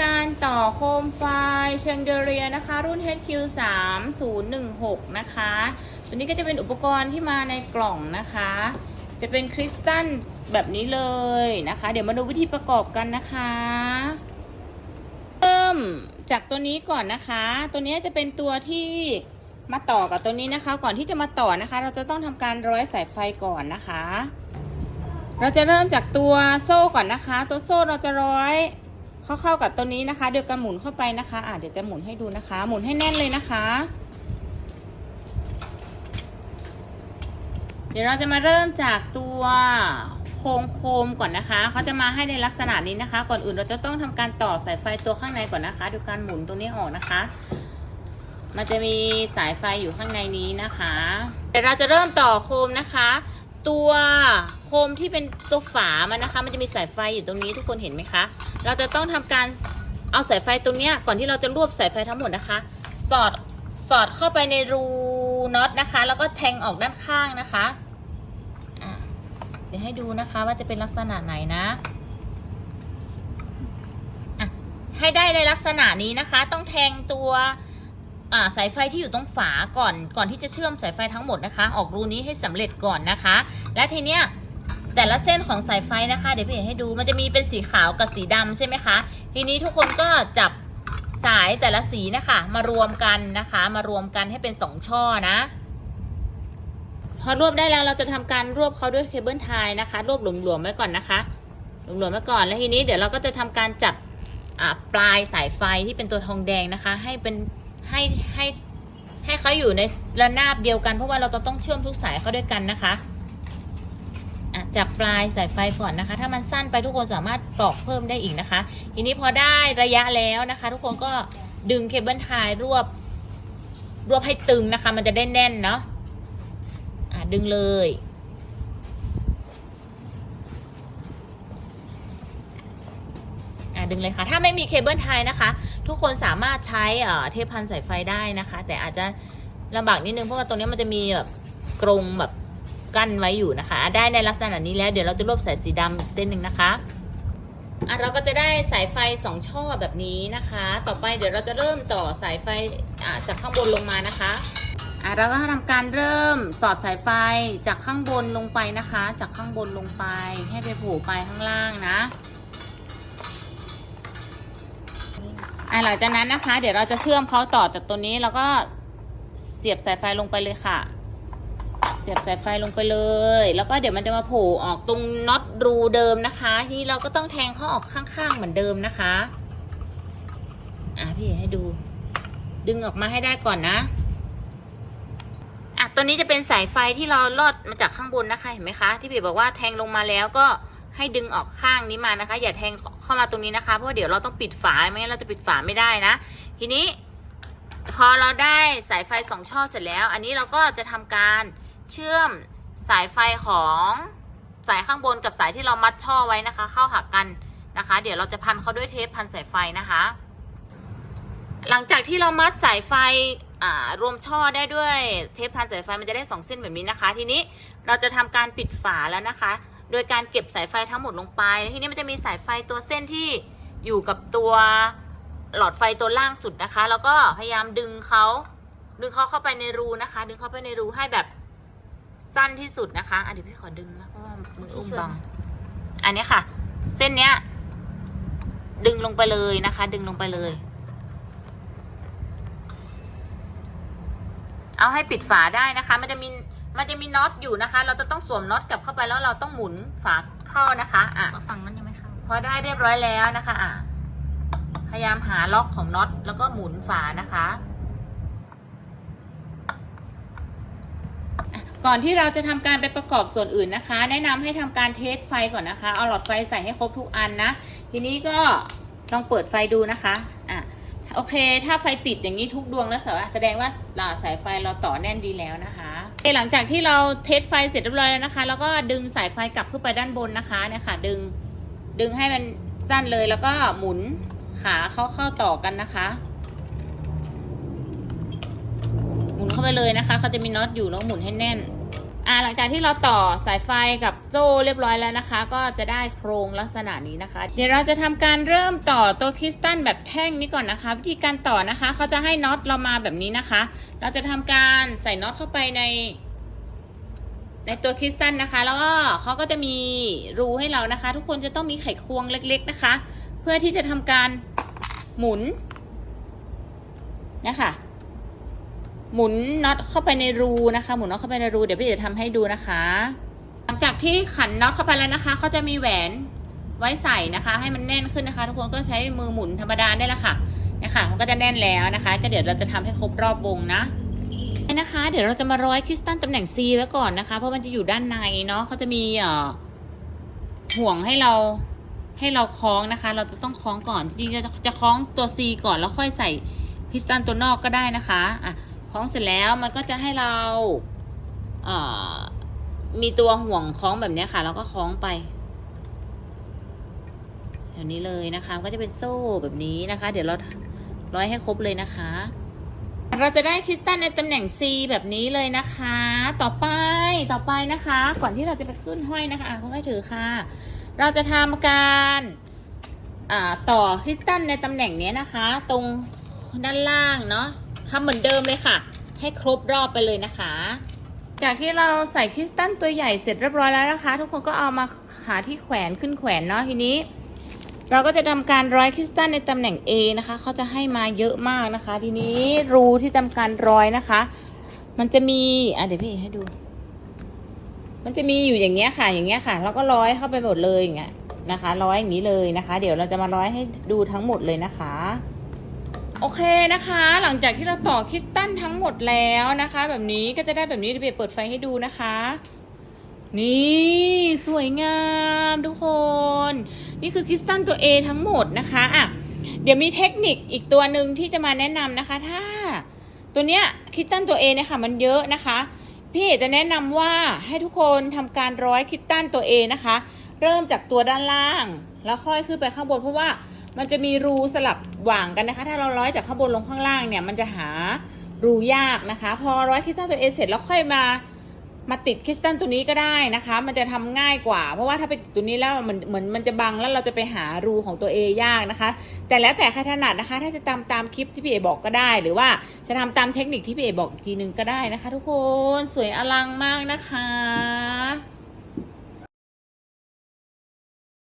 การต่อโคมไฟเชิงเดเรียนะคะ รุ่น HQ 3 0 1 6นะคะตัวนี้ก็จะเป็นอุปกรณ์ที่มาในกล่องนะคะ จะเป็นคริสตัลแบบนี้เลยนะคะ เดี๋ยวมาดูวิธีประกอบกันนะคะ เริ่มจากตัวนี้ก่อนนะคะ ตัวนี้จะเป็นตัวที่มาต่อกับตัวนี้นะคะ ก่อนที่จะมาต่อนะคะ เราจะต้องทำการร้อยสายไฟก่อนนะคะ เราจะเริ่มจากตัวโซ่ก่อนนะคะ ตัวโซ่เราจะร้อย เข้าเข้ากับตัวนี้นะคะโดยการหมุนเข้าไปนะคะอะเดี๋ยวจะหมุนให้ดูนะคะ หมุนให้แน่นเลยนะคะ เดี๋ยวเราจะมาเริ่มจากตัวโคมโคมก่อนนะคะ เขาจะมาให้ในลักษณะนี้นะคะ ก่อนอื่นเราจะต้องทำการต่อสายไฟตัวข้างในก่อนนะคะดยการหมุนตรงนี้ออกนะคะ มันจะมีสายไฟอยู่ข้างในนี้นะคะ เดี๋ยวเราจะเริ่มต่อโคมนะคะ ตัวโคมที่เป็นตัวฝามันนะคะ มันจะมีสายไฟอยู่ตรงนี้ทุกคนเห็นไหมคะ เราจะต้องทำการเอาสายไฟตรงนี้ก่อนที่เราจะรวบสายไฟทั้งหมดนะคะ สอดสอดเข้าไปในรูน็อตนะคะ แล้วก็แทงออกด้านข้างนะคะะเดี๋ยวให้ดูนะคะว่าจะเป็นลักษณะไหนนะะให้ได้ในลักษณะนี้นะคะ ต้องแทงตัว อ่าสายไฟที่อยู่ตรงฝาก่อนก่อนที่จะเชื่อมสายไฟทั้งหมดนะคะ ออกรูนี้ให้สำเร็จก่อนนะคะ และทีเนี้ยแต่ละเส้นของสายไฟนะคะ เดี๋ยวพี่เอกให้ดูมันจะมีเป็นสีขาวกับสีดำใช่ไหมคะทีนี้ทุกคนก็จับสายแต่ละสีนะคะมารวมกันนะคะ มารวมกันให้เป็นสองช่อนะพอรวบได้แล้วเราจะทำการรวบเขาด้วยเคเบิลไทยนะคะ รวบหลวมๆไว้ก่อนนะคะ หลวมๆไว้ก่อนแล้วทีนี้เดี๋ยวเราก็จะทำการจับปลายสายไฟที่เป็นตัวทองแดงนะคะ ให้เป็น ให้ให้ให้เขาอยู่ในระนาบเดียวกัน เพราะว่าเราจะต้องเชื่อมทุกสายเข้าด้วยกันนะคะอะจับปลายสายไฟก่อนนะคะ ถ้ามันสั้นไปทุกคนสามารถปลอกเพิ่มได้อีกนะคะ ทีนี้พอได้ระยะแล้วนะคะ ทุกคนก็ดึงเคเบิลไทยรวบ รวบให้ตึงนะคะ มันจะได้แน่นเนาะอะดึงเลย อะ ดึงเลยค่ะ ถ้าไม่มีเคเบิลไทยนะคะ ทุกคนสามารถใช้เทปพันสายไฟได้นะคะ แต่อาจจะลำบากนิดนึงเพราะว่าตรงนี้มันจะมีแบบกรงแบบกั้นไว้อยู่นะคะ ได้ในลักษณะนี้แล้วเดี๋ยวเราจะรวบสายสีดำเส้นหนึ่งนะคะอะเราก็จะได้สายไฟสองช่อแบบนี้นะคะ ต่อไปเดี๋ยวเราจะเริ่มต่อสายไฟจากข้างบนลงมานะคะอะเราก็ทำการเริ่มสอดสายไฟจากข้างบนลงไปนะคะ จากข้างบนลงไปให้ไปโผล่ไปข้างล่างนะ อะหลังจากนั้นนะคะ เดี๋ยวเราจะเชื่อมเขาต่อจากตัวนี้แล้วก็เสียบสายไฟลงไปเลยค่ะ เสียบสายไฟลงไปเลย แล้วก็เดี๋ยวมันจะมาโผล่ออกตรงน็อตรูเดิมนะคะทีนี้เราก็ต้องแทงเขาออกข้างๆเหมือนเดิมนะคะ อะพี่ให้ดู ดึงออกมาให้ได้ก่อนนะอะตัวนี้จะเป็นสายไฟที่เราลอดมาจากข้างบนนะคะเห็นไหมคะ ที่พี่บอกว่าแทงลงมาแล้วก็ ให้ดึงออกข้างนี้มานะคะ อย่าแทงเข้ามาตรงนี้นะคะ เพราะว่าเดี๋ยวเราต้องปิดฝาไม่งั้นเราจะปิดฝาไม่ได้นะ ทีนี้พอเราได้สายไฟสองช่อเสร็จแล้ว อันนี้เราก็จะทำการเชื่อมสายไฟของสายข้างบนกับสายที่เรามัดช่อไว้นะคะ เข้าหากันนะคะ เดี๋ยวเราจะพันเขาด้วยเทปพันสายไฟนะคะ หลังจากที่เรามัดสายไฟรวมช่อได้ด้วยเทปพันสายไฟมันจะได้สองเส้นแบบนี้นะคะ ทีนี้เราจะทำการปิดฝาแล้วนะคะ โดยการเก็บสายไฟทั้งหมดลงไป ทีนี้มันจะมีสายไฟตัวเส้นที่อยู่กับตัวหลอดไฟตัวล่างสุดนะคะ แล้วก็พยายามดึงเขาดึงเขาเข้าไปในรูนะคะ ดึงเข้าไปในรูให้แบบสั้นที่สุดนะคะอะเดี๋ยวพี่ขอดึงนะเพราะว่ามืออุ้มบัง อันนี้ค่ะ เส้นเนี้ย ดึงลงไปเลยนะคะ ดึงลงไปเลย เอาให้ปิดฝาได้นะคะ มันจะมี มันจะมีน็อตอยู่นะคะ เราจะต้องสวมน็อตกลับเข้าไปแล้วเราต้องหมุนฝาเข้านะคะอะฝั่งนั้นยังไม่เข้าพอได้เรียบร้อยแล้วนะคะอะพยายามหาล็อกของน็อตแล้วก็หมุนฝานะคะอะก่อนที่เราจะทำการไปประกอบส่วนอื่นนะคะ แนะนำให้ทำการเทสไฟก่อนนะคะ เอาหลอดไฟใส่ให้ครบทุกอันนะ ทีนี้ก็ลองเปิดไฟดูนะคะ อะ โอเค ถ้าไฟติดอย่างนี้ทุกดวงแล้วแสดงว่าสายไฟเราต่อแน่นดีแล้วนะคะโอเค หลังจากที่เราเทสไฟเสร็จเรียบร้อยแล้วนะคะ แล้วก็ดึงสายไฟกลับขึ้นไปด้านบนนะคะเนี่ยค่ะ ดึงดึงให้มันสั้นเลยแล้วก็หมุนขาเข้าเข้าต่อกันนะคะ หมุนเข้าไปเลยนะคะเขาจะมีน็อตอยู่แล้วหมุนให้แน่น อ่าหลังจากที่เราต่อสายไฟกับโซ่เรียบร้อยแล้วนะคะ ก็จะได้โครงลักษณะนี้นะคะ เดี๋ยวเราจะทำการเริ่มต่อตัวคริสตัลแบบแท่งนี้ก่อนนะคะ วิธีการต่อนะคะเขาจะให้น็อตเรามาแบบนี้นะคะ เราจะทำการใส่น็อตเข้าไปใน ในตัวคริสตัลนะคะ แล้วก็เขาก็จะมีรูให้เรานะคะ ทุกคนจะต้องมีไขควงเล็ก ๆนะคะ เพื่อที่จะทำการหมุนนะคะ หมุนน็อตเข้าไปในรูนะคะ หมุนน็อตเข้าไปในรูเดี๋ยวพี่จะทำให้ดูนะคะ หลังจากที่ขันน็อตเข้าไปแล้วนะคะเขาจะมีแหวนไว้ใส่นะคะ ให้มันแน่นขึ้นนะคะ ทุกคนก็ใช้มือหมุนธรรมดาได้ละค่ะนะคะมันก็จะแน่นแล้วนะคะ ก็เดี๋ยวเราจะทำให้ครบรอบวงนะนะคะ เดี๋ยวเราจะมาร้อยคริสตัลตำแหน่ง C ไว้ก่อนนะคะ เพราะมันจะอยู่ด้านในเนาะเขาจะมีเอ่อห่วงให้เราให้เราคล้องนะคะ เราจะต้องคล้องก่อนจริงๆจะจะคล้องตัว C ก่อนแล้วค่อยใส่คริสตัลตัวนอกก็ได้นะคะอะ คล้องเสร็จแล้วมันก็จะให้เราเมีตัวห่วงคล้องแบบนี้ค่ะ แล้วก็คล้องไปแบบนี้เลยนะคะก็จะเป็นโซ่แบบนี้นะคะ เดี๋ยวเราร้อยให้ครบเลยนะคะ เราจะได้คริสตัลในตำแหน่ง C แบบนี้เลยนะคะ ต่อไปต่อไปนะคะ ก่อนที่เราจะไปขึ้นห้อยนะคะคุณให้ถือค่ะ เราจะทำการต่อคริสตัลในตำแหน่งนี้นะคะ ตรงด้านล่างเนาะ ทำเหมือนเดิมเลยค่ะ ให้ครบรอบไปเลยนะคะ จากที่เราใส่คริสตัลตัวใหญ่เสร็จเรียบร้อยแล้วนะคะ ทุกคนก็เอามาหาที่แขวนขึ้นแขวนเนาะทีนี้ เราก็จะทำการร้อยคริสตัลในตำแหน่ง A นะคะเขาจะให้มาเยอะมากนะคะ ทีนี้รูที่ทำการร้อยนะคะ มันจะมีอะเดี๋ยวพี่ให้ดู มันจะมีอยู่อย่างเงี้ยค่ะ อย่างเงี้ยค่ะแล้วก็ร้อยเข้าไปหมดเลยอย่างเงี้ยนะคะ ร้อยอย่างนี้เลยนะคะ เดี๋ยวเราจะมาร้อยให้ดูทั้งหมดเลยนะคะ โอเคนะคะ หลังจากที่เราต่อคริสตัลทั้งหมดแล้วนะคะ แบบนี้ก็จะได้แบบนี้เดี๋ยวเปิดไฟให้ดูนะคะ นี่สวยงามทุกคน นี่คือคริสตัลตัว A ทั้งหมดนะคะอะเดี๋ยวมีเทคนิคอีกตัวหนึ่งที่จะมาแนะนำนะคะ ถ้าตัวเนี้ยคริสตัลตัว A เนี่ยค่ะมันเยอะนะคะ พี่เอกจะแนะนำว่าให้ทุกคนทำการร้อยคริสตัลตัว A นะคะ เริ่มจากตัวด้านล่าง แล้วค่อยขึ้นไปข้างบนเพราะว่า มันจะมีรูสลับหว่างกันนะคะ ถ้าเราร้อยจากข้างบนลงข้างล่างเนี่ย มันจะหารูยากนะคะ พอร้อยคริสตัลตัว A เสร็จแล้วค่อยมามาติดคริสตัลตัวนี้ก็ได้นะคะ มันจะทำง่ายกว่า เพราะว่าถ้าไปติดตัวนี้แล้วมันเหมือนมันจะบังแล้วเราจะไปหารูของตัวเอยากนะคะ แต่แล้วแต่ใครถนัดนะคะ ถ้าจะตามตามคลิปที่พี่เอบอกก็ได้ หรือว่าจะทำตามเทคนิคที่พี่เอบอกอีกทีนึงก็ได้นะคะ ทุกคนสวยอลังมากนะคะ